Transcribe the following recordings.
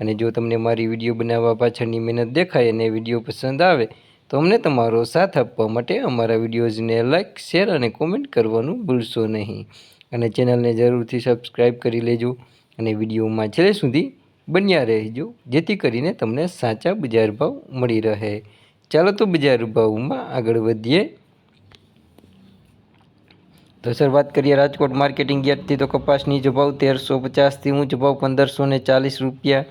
અને જો તમને મારી વીડિયો બનાવવા પાછળની મહેનત દેખાય અને વીડિયો પસંદ આવે, તો અમને તમારો સાથ આપવા માટે અમારા વિડીયોઝને લાઇક શેર અને કોમેન્ટ કરવાનું ભૂલશો નહીં. અને ચેનલને જરૂરથી સબસ્ક્રાઈબ કરી લેજો અને વિડીયોમાં છેલ્લે સુધી બન્યા રહેજો, જેથી કરીને તમને સાચા બજાર ભાવ મળી રહે. ચાલો તો બજાર ભાવમાં આગળ વધીએ. તો સર, વાત કરીએ રાજકોટ માર્કેટિંગ યાર્ડથી, તો કપાસની જ ભાવ તેરસો પચાસથી ઊંચ ભાવ પંદરસો ચાલીસ રૂપિયા.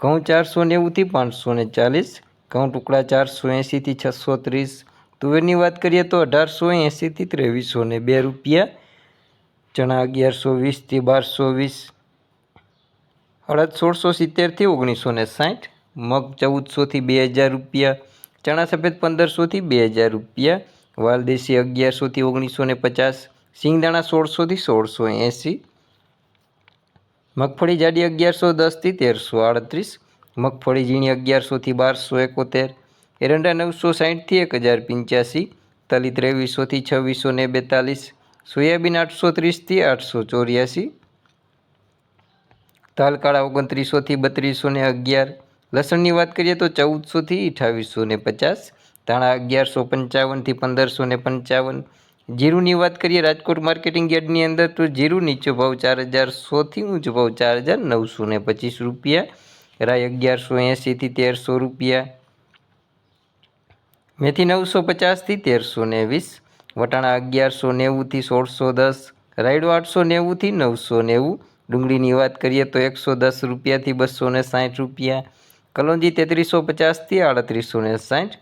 ઘઉં ચારસો નેવુંથી પાંચસો ને ચાલીસ, ઘઉં ટુકડા ચારસો એંશીથી છસો ત્રીસ, તુવેરની વાત કરીએ તો અઢારસો એંશીથી ત્રેવીસો ને બે રૂપિયા, ચણા અગિયારસો વીસથી બારસો વીસ અડદ સોળસો સિત્તેરથી ઓગણીસો ને સાઠ, મગ ચૌદસોથી બે હજાર રૂપિયા, ચણા સફેદ પંદરસોથી બે હજાર રૂપિયા, વાલદેશી અગિયારસોથી ઓગણીસો ને પચાસ, સિંગદાણા સોળસોથી સોળસો એંસી મગફળી જાડી અગિયારસો દસથી તેરસો આડત્રીસ, મગફળી ઝીણી અગિયારસોથી બારસો એકોતેર, એરંડા નવસો સાહીઠથી એક હજાર પંચ્યાસી, તલી ત્રેવીસોથી છવ્વીસો ને બેતાલીસ, સોયાબીન આઠસો ત્રીસથી આઠસો ચોર્યાસી, તાલકાળા ઓગણત્રીસોથી બત્રીસો ને અગિયાર, લસણની વાત કરીએ તો ચૌદસોથી અઠાવીસો ને પચાસ, ધાણા અગિયારસો પંચાવનથી પંદરસો ને પંચાવન જીરુની વાત કરીએ, રાજકોટ માર્કેટિંગ યાર્ડની અંદર તો જીરું નીચો ભાવ ચાર હજાર સોથી ઊંચો ભાવ ચાર હજાર નવસો ને પચીસ રૂપિયા, રાય અગિયારસો એંશીથી તેરસો રૂપિયા, મેથી નવસો પચાસથી તેરસો ને વીસ, વટાણા અગિયારસો નેવુંથી સોળસો દસ, રાયડો આઠસો નેવુંથી નવસો નેવું, ડુંગળીની વાત કરીએ તો એકસો દસ રૂપિયાથી બસો ને સાઠ રૂપિયા, કલોંજી તેત્રીસો પચાસથી આડત્રીસો ને સાઠ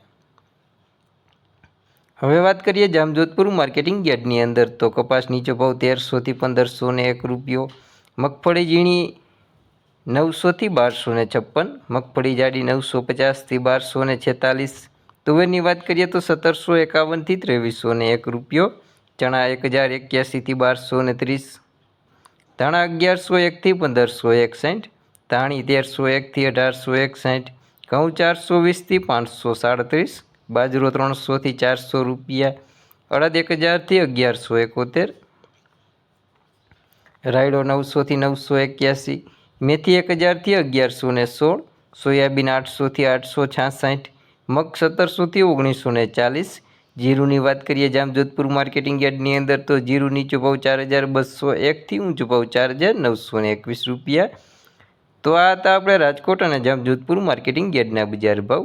હવે વાત કરીએ જામજોધપુર માર્કેટિંગ યાર્ડની અંદર. તો કપાસ નીચો ભાવ તેરસોથી પંદરસો ને એક રૂપિયો, મગફળી ઝીણી નવસોથી બારસો ને છપ્પન, મગફળી જાડી નવસો પચાસથી બારસો ને છેતાલીસ. તુવેરની વાત કરીએ તો સત્તરસો એકાવનથી ત્રેવીસો ને એક રૂપિયો, ચણા એક હજાર એક્યાસીથી બારસો ને ત્રીસ. ધાણા અગિયારસો એકથી પંદરસો એકસઠ, ધાણી તેરસો એકથી અઢારસો એકસઠ, ઘઉં ચારસો વીસથી પાંચસો સાડત્રીસ બાજરો ત્રણસોથી ચારસો રૂપિયા, અડદ એક હજારથી અગિયારસો એકોતેર, રાયડો નવસોથી નવસો એક્યાસી, મેથી એક હજારથી અગિયારસો ને સોળ, સોયાબીન આઠસોથી આઠસો છાસઠ, મગ સત્તરસોથી ઓગણીસો ને ચાલીસ. જીરુની વાત કરીએ જામજોધપુર માર્કેટિંગ યાર્ડની અંદર તો જીરુ નીચો ભાવ ચાર હજાર બસો એકથી ઊંચો ભાવ ચાર હજાર નવસો ને એકવીસ રૂપિયા. તો આ હતા આપણે રાજકોટ અને જામજોધપુર માર્કેટિંગ યાર્ડના બજાર ભાવ.